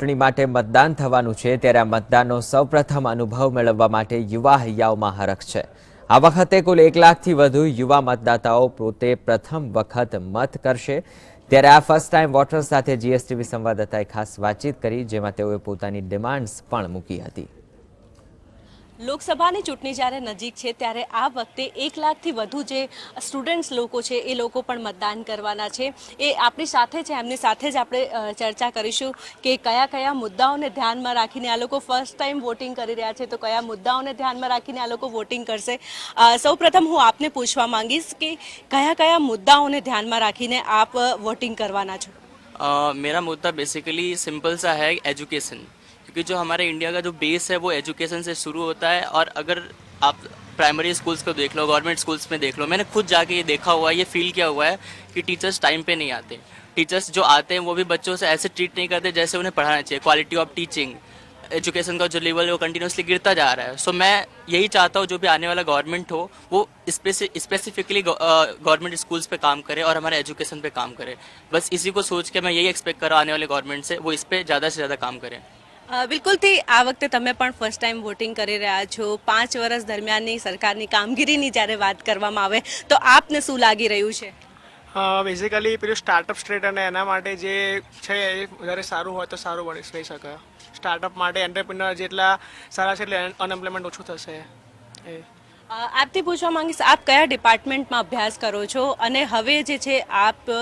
ચૂંટણી માટે મતદાન થવાનું છે ત્યારે આ મતદાનનો સૌપ્રથમ અનુભવ મેળવવા માટે યુવા હૈયાઓમાં હરખ છે. આ વખતે કુલ એક લાખથી વધુ યુવા મતદાતાઓ પોતે પ્રથમ વખત મત કરશે. ત્યારે આ ફર્સ્ટ ટાઈમ વોટર્સ સાથે જીએસટીવી સંવાદદાતાએ ખાસ વાતચીત કરી, જેમાં તેઓએ પોતાની ડિમાન્ડ્સ પણ મૂકી હતી. લોકસભાની ચૂંટણી જ્યારે નજીક છે, ત્યારે આ વખતે એક લાખથી વધુ જે સ્ટુડન્ટ્સ લોકો છે, એ લોકો પણ મતદાન કરવાના છે. એ આપણી સાથે છે, એમની સાથે જ આપણે ચર્ચા કરીશું કે કયા કયા મુદ્દાઓને ધ્યાનમાં રાખીને આ લોકો ફર્સ્ટ ટાઈમ વોટિંગ કરી રહ્યા છે, તો કયા મુદ્દાઓને ધ્યાનમાં રાખીને આ લોકો વોટિંગ કરશે? સૌપ્રથમ હું આપને પૂછવા માંગીશ કે કયા કયા મુદ્દાઓને ધ્યાનમાં રાખીને આપ વોટિંગ કરવાના છો? મેરા મુદ્દા બેસિકલી સિમ્પલ સા હૈ એજ્યુકેશન क्योंकि जो हमारे इंडिया का जो बेस है, वो एजुकेशन से शुरू होता है और अगर आप प्राइमरी स्कूल्स को देख लो गवर्नमेंट स्कूल्स में देख लो, मैंने खुद जाके ये देखा हुआ है, ये फील किया हुआ है कि टीचर्स टाइम पे नहीं आते। टीचर्स जो आते हैं, वो भी बच्चों से ऐसे ट्रीट नहीं करते जैसे उन्हें पढ़ाना चाहिए क्वालिटी ऑफ़ टीचिंग एजुकेशन का जो लेवल है, वो कंटिन्यूसली गिरता जा रहा है। सो मैं यही चाहता हूँ, जो भी आने वाला गवर्नमेंट हो, वो स्पेसिफिकली गवर्नमेंट स्कूल्स पे काम करे और हमारे एजुकेशन पे काम करे। बस इसी को सोच के मैं यही एक्सपेक्ट कर रहा आने वाले गवर्नमेंट से, वो इस पे ज़्यादा से ज़्यादा काम करें। બિલકુલથી આ વખતે તમે પણ ફર્સ્ટ ટાઈમ વોટિંગ કરી રહ્યા છો. પાંચ વર્ષ દરમિયાનની સરકારની કામગીરીની જ્યારે વાત કરવામાં આવે તો આપને શું લાગી રહ્યું છે? બેઝિકલી પેલું સ્ટાર્ટઅપ સ્ટ્રેટ અને એના માટે જે છે એ વધારે સારું હોય તો સારું બની થઈ શકે. સ્ટાર્ટઅપ માટે એન્ટરપ્રિનર જેટલા સારા છે એટલે અનએમ્પ્લોયમેન્ટ ઓછું થશે. એ. આપથી પૂછવા માંગીશ આપ કયા ડિપાર્ટમેન્ટમાં અભ્યાસ કરો છો? અને હવે જે છે આપ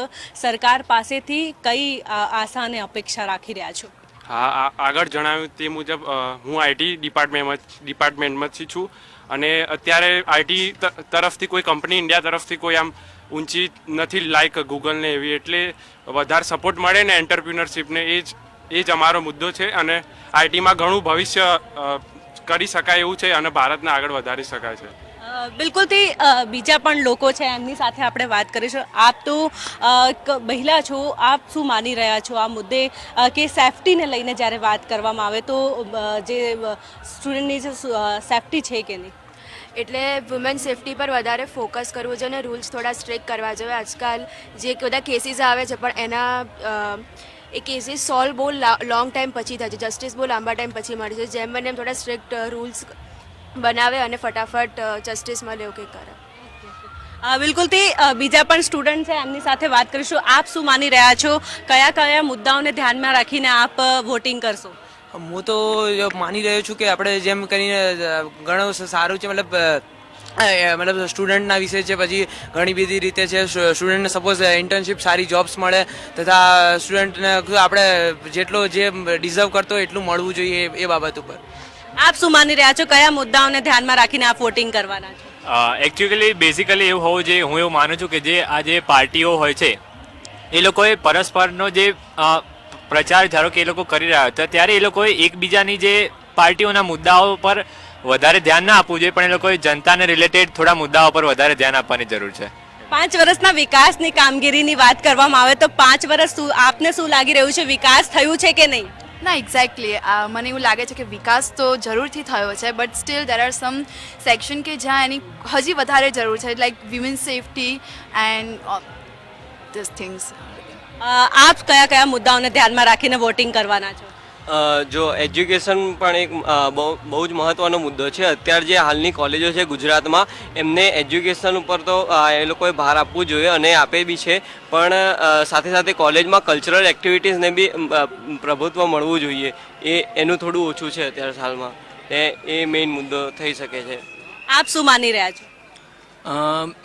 સરકાર પાસેથી કઈ આશા અને અપેક્ષા રાખી રહ્યા છો? હા આગળ જણાવ્યું તે મુજબ હું આઈટી ડિપાર્ટમેન્ટમાં ડિપાર્ટમેન્ટમાંથી છું. અને અત્યારે આઈટી તરફથી કોઈ કંપની ઇન્ડિયા તરફથી કોઈ આમ ઊંચી નથી, લાઈક ગૂગલને એવી, એટલે વધારે સપોર્ટ મળે ને એન્ટરપ્રિનરશિપને એ જ એ જ અમારો મુદ્દો છે. અને આઈટીમાં ઘણું ભવિષ્ય કરી શકાય એવું છે અને ભારતને આગળ વધારી શકાય છે. અ, બિલકુલથી બીજા પણ લોકો છે એમની સાથે આપણે વાત કરીશું. આપ તો એક મહિલા છો આપ શું માની રહ્યા છો? આ મુદ્દે કે સેફટીને લઈને જ્યારે વાત કરવામાં આવે તો જે સ્ટુડન્ટની જે સેફટી છે કે નહીં? એટલે વુમેન સેફટી પર વધારે ફોકસ કરવું જોઈએ અને રૂલ્સ થોડા સ્ટ્રિક્ટ કરવા જોઈએ. આજકાલ જે બધા કેસીસ આવે છે પણ એના એ કેસીસ સોલ્વ બહુ લોંગ ટાઈમ પછી થાય છે જસ્ટિસ બહુ લાંબા ટાઈમ પછી મળે છે જેમ બને એમ થોડા સ્ટ્રિક્ટ રૂલ્સ બનાવે અને ફટાફટ જસ્ટિસ મળે એવું કંઈક કરે. બિલકુલ તે બીજા પણ સ્ટુડન્ટ છે એમની સાથે વાત કરીશું. આપ શું માની રહ્યા છો? કયા કયા મુદ્દાઓને ધ્યાનમાં રાખીને આપ વોટિંગ કરશો? હું તો માની રહ્યો છું કે આપણે જેમ કરીને ઘણું સારું છે મતલબ મતલબ સ્ટુડન્ટના વિશે છે પછી ઘણી બધી રીતે છે સ્ટુડન્ટને સપોઝ ઇન્ટર્નશિપ સારી જોબ્સ મળે તથા સ્ટુડન્ટને આપણે જેટલો જે ડિઝર્વ કરતો હોય એટલું મળવું જોઈએ એ બાબત ઉપર. આપ શું માની રહ્યા છો? કયા મુદ્દાઓને ધ્યાનમાં રાખીને આપ વોટિંગ કરવાના છો? એકચ્યુઅલી બેઝિકલી એવું હોવું જોઈએ હું એવું માનું છું કે જે આ જે પાર્ટીઓ હોય છે એ લોકોએ પરસ્પરનો જે પ્રચાર ધારો કે એ લોકો કરી રહ્યા હતા ત્યારે એ લોકોએ એકબીજાની જે પાર્ટીઓના મુદ્દાઓ પર વધારે ધ્યાન ના આપવું જોઈએ પણ એ લોકોએ જનતાને રિલેટેડ થોડા મુદ્દાઓ પર વધારે ધ્યાન આપવાની જરૂર છે. પાંચ વર્ષના વિકાસની કામગીરીની વાત કરવામાં આવે તો પાંચ વર્ષ આપને શું લાગી રહ્યું છે? વિકાસ થયું છે કે નહીં? ના એક્ઝેક્ટલી મને એવું લાગે છે કે વિકાસ તો જરૂરથી થયો છે but still there are some section કે જ્યાં એની હજી વધારે જરૂર છે like women safety and this things આપ કયા કયા મુદ્દાઓને ધ્યાનમાં રાખીને વોટિંગ કરવાના છો? જો એજ્યુકેશન પણ એક બહુ બહુ જ મહત્ત્વનો મુદ્દો છે. અત્યારે જે હાલની કોલેજો છે ગુજરાતમાં, એમને એજ્યુકેશન ઉપર તો એ લોકોએ ભાર આપવું જોઈએ અને આપે બી છે. પણ સાથે સાથે કોલેજમાં કલ્ચરલ એક્ટિવિટીઝને બી પ્રભુત્વ મળવું જોઈએ. એ, એનું થોડું ઓછું છે અત્યારે હાલમાં. એ એ મેઇન મુદ્દો થઈ શકે છે. આપ શું માની રહ્યા છો?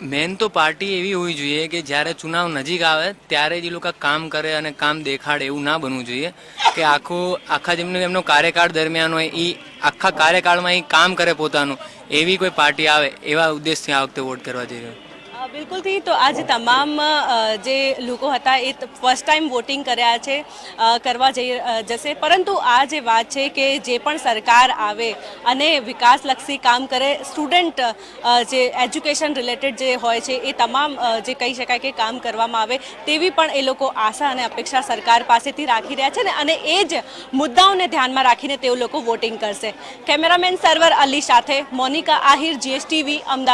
મેન તો પાર્ટી એવી હોવી જોઈએ કે જ્યારે ચુનાવ નજીક આવે, ત્યારે જ એ લોકો કામ કરે અને કામ દેખાડે, એવું ના બનવું જોઈએ. કે આખું, આખા જેમનો એમનો કાર્યકાળ દરમિયાન હોય એ આખા કાર્યકાળમાં એ કામ કરે પોતાનું. એવી કોઈ પાર્ટી આવે, એવા ઉદ્દેશથી આ વખતે વોટ કરવા જઈ રહ્યો. બિલકુલથી તો આજે તમામ જે લોકો હતા એ ફર્સ્ટ ટાઈમ વોટિંગ કર્યા છે કરવા જઈ જશે. પરંતુ આ જે વાત છે કે જે પણ સરકાર આવે અને વિકાસલક્ષી કામ કરે સ્ટુડન્ટ જે એજ્યુકેશન રિલેટેડ જે હોય છે એ તમામ જે કહી શકાય કે કામ કરવામાં આવે તેવી પણ એ લોકો આશા અને અપેક્ષા સરકાર પાસેથી રાખી રહ્યા છે ને, અને એ જ મુદ્દાઓને ધ્યાનમાં રાખીને તેઓ લોકો વોટિંગ કરશે. કેમેરામેન સર્વર અલી સાથે મોનિકા આહિર જીએસટીવી અમદાવાદ.